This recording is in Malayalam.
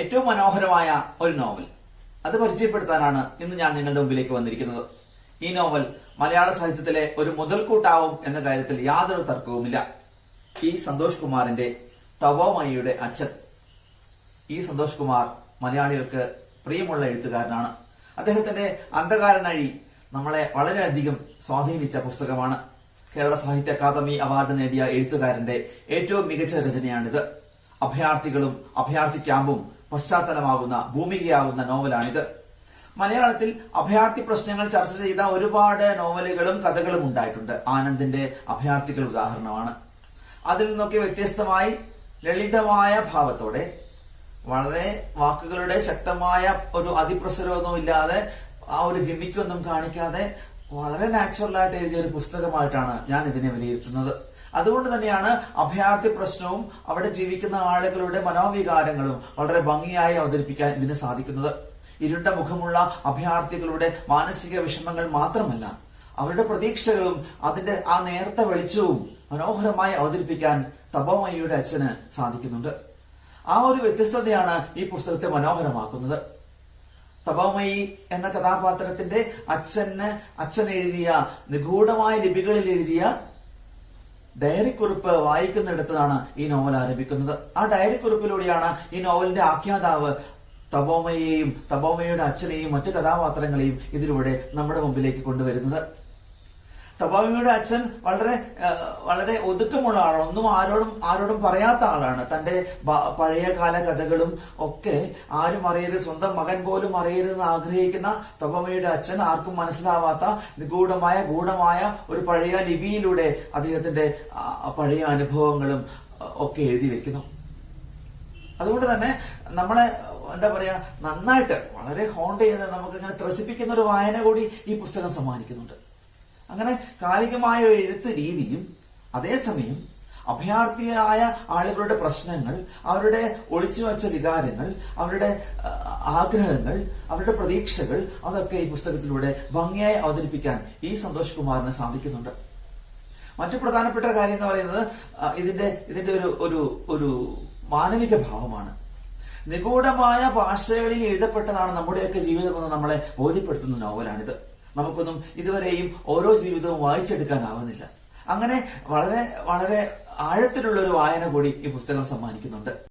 ഏറ്റവും മനോഹരമായ ഒരു നോവൽ. അത് പരിചയപ്പെടുത്താനാണ് ഇന്ന് ഞാൻ നിങ്ങളുടെ മുമ്പിലേക്ക് വന്നിരിക്കുന്നത്. ഈ നോവൽ മലയാള സാഹിത്യത്തിലെ ഒരു മുതൽക്കൂട്ടാവും എന്ന കാര്യത്തിൽ യാതൊരു തർക്കവുമില്ല. ഈ സന്തോഷ് കുമാറിന്റെ തവോമയുടെ അച്ഛൻ. ഈ സന്തോഷ് കുമാർ മലയാളികൾക്ക് പ്രിയമുള്ള എഴുത്തുകാരനാണ്. അദ്ദേഹത്തിന്റെ അന്ധകാരനഴി നമ്മളെ വളരെയധികം സ്വാധീനിച്ച പുസ്തകമാണ്. കേരള സാഹിത്യ അക്കാദമി അവാർഡ് നേടിയ എഴുത്തുകാരന്റെ ഏറ്റവും മികച്ച രചനയാണിത്. അഭയാർത്ഥികളും അഭയാർത്ഥി ക്യാമ്പും പശ്ചാത്തലമാകുന്ന ഭൂമികയാകുന്ന നോവലാണിത്. മലയാളത്തിൽ അഭയാർത്ഥി പ്രശ്നങ്ങൾ ചർച്ച ചെയ്ത ഒരുപാട് നോവലുകളും കഥകളും ഉണ്ടായിട്ടുണ്ട്. ആനന്ദിന്റെ അഭയാർത്ഥികൾ ഉദാഹരണമാണ്. അതിൽ നിന്നൊക്കെ വ്യത്യസ്തമായി ലളിതമായ ഭാവത്തോടെ വളരെ വാക്കുകളുടെ ശക്തമായ ഒരു അതിപ്രസരമൊന്നും ഇല്ലാതെ ആ ഒരു ഗിമിക്കൊന്നും കാണിക്കാതെ വളരെ നാച്ചുറലായിട്ട് എഴുതിയ ഒരു പുസ്തകമായിട്ടാണ് ഞാൻ ഇതിനെ വിലയിരുത്തുന്നത്. അതുകൊണ്ട് തന്നെയാണ് അഭയാർത്ഥി പ്രശ്നവും അവിടെ ജീവിക്കുന്ന ആളുകളുടെ മനോവികാരങ്ങളും വളരെ ഭംഗിയായി അവതരിപ്പിക്കാൻ ഇതിന് സാധിക്കുന്നത്. ഇരുണ്ട മുഖമുള്ള അഭയാർത്ഥികളുടെ മാനസിക വിഷമങ്ങൾ മാത്രമല്ല അവരുടെ പ്രതീക്ഷകളും അതിന്റെ ആ നേർത്ത വെളിച്ചവും മനോഹരമായി അവതരിപ്പിക്കാൻ തപോമയ്യയുടെ അച്ഛന് സാധിക്കുന്നുണ്ട്. ആ ഒരു വ്യത്യസ്തതയാണ് ഈ പുസ്തകത്തെ മനോഹരമാക്കുന്നത്. തപോമയി എന്ന കഥാപാത്രത്തിന്റെ അച്ഛന് അച്ഛൻ എഴുതിയ നിഗൂഢമായ ലിപികളിൽ എഴുതിയ ഡയറി കുറിപ്പ് വായിക്കുന്നിടത്താണ് ഈ നോവൽ ആരംഭിക്കുന്നത്. ആ ഡയറി കുറിപ്പിലൂടെയാണ് ഈ നോവലിന്റെ ആഖ്യാതാവ് തബോമയെയും തബോമയുടെ അച്ഛനെയും മറ്റു കഥാപാത്രങ്ങളെയും ഇതിലൂടെ നമ്മുടെ മുമ്പിലേക്ക് കൊണ്ടുവരുന്നത്. തപോമയുടെ അച്ഛൻ വളരെ വളരെ ഒതുക്കമുള്ള ആളാണ് ഒന്നും ആരോടും ആരോടും പറയാത്ത ആളാണ്. തന്റെ ബ- പഴയകാല കഥകളും ഒക്കെ ആരും അറിയരുത് സ്വന്തം മകൻ പോലും അറിയരുതെന്ന് ആഗ്രഹിക്കുന്ന തബാബിയുടെ അച്ഛൻ ആർക്കും മനസ്സിലാവാത്ത നിഗൂഢമായ ഗൂഢമായ ഒരു പഴയ ലിപിയിലൂടെ അദ്ദേഹത്തിന്റെ പഴയ അനുഭവങ്ങളും ഒക്കെ എഴുതി വെക്കുന്നു. അതുകൊണ്ട് തന്നെ നമ്മളെ എന്താ പറയാ നന്നായിട്ട് വളരെ ഹോണ്ട് ചെയ്ത് നമുക്ക് ഇങ്ങനെ ത്രസിപ്പിക്കുന്ന ഒരു വായന കൂടി ഈ പുസ്തകം സമ്മാനിക്കുന്നുണ്ട്. അങ്ങനെ കാലികമായ എഴുത്ത് രീതിയും അതേസമയം അഭയാർത്ഥിയായ ആളുകളുടെ പ്രശ്നങ്ങൾ അവരുടെ ഒളിച്ചു വച്ച വികാരങ്ങൾ അവരുടെ ആഗ്രഹങ്ങൾ അവരുടെ പ്രതീക്ഷകൾ അതൊക്കെ ഈ പുസ്തകത്തിലൂടെ ഭംഗിയായി അവതരിപ്പിക്കാൻ ഈ സന്തോഷ് കുമാറിന് സാധിക്കുന്നുണ്ട്. മറ്റു പ്രധാനപ്പെട്ട കാര്യം എന്ന് പറയുന്നത് ഇതിന്റെ ഇതിന്റെ ഒരു ഒരു ഒരു മാനവിക ഭാവമാണ്. നിഗൂഢമായ ഭാഷകളിൽ എഴുതപ്പെട്ടതാണ് നമ്മുടെയൊക്കെ ജീവിതമെന്ന് നമ്മളെ ബോധ്യപ്പെടുത്തുന്ന നോവലാണിത്. നമുക്കൊന്നും ഇതുവരെയും ഓരോ ജീവിതവും വായിച്ചെടുക്കാനാവുന്നില്ല. അങ്ങനെ വളരെ വളരെ ആഴത്തിലുള്ള ഒരു വായന കൂടി ഈ പുസ്തകം സമ്മാനിക്കുന്നുണ്ട്.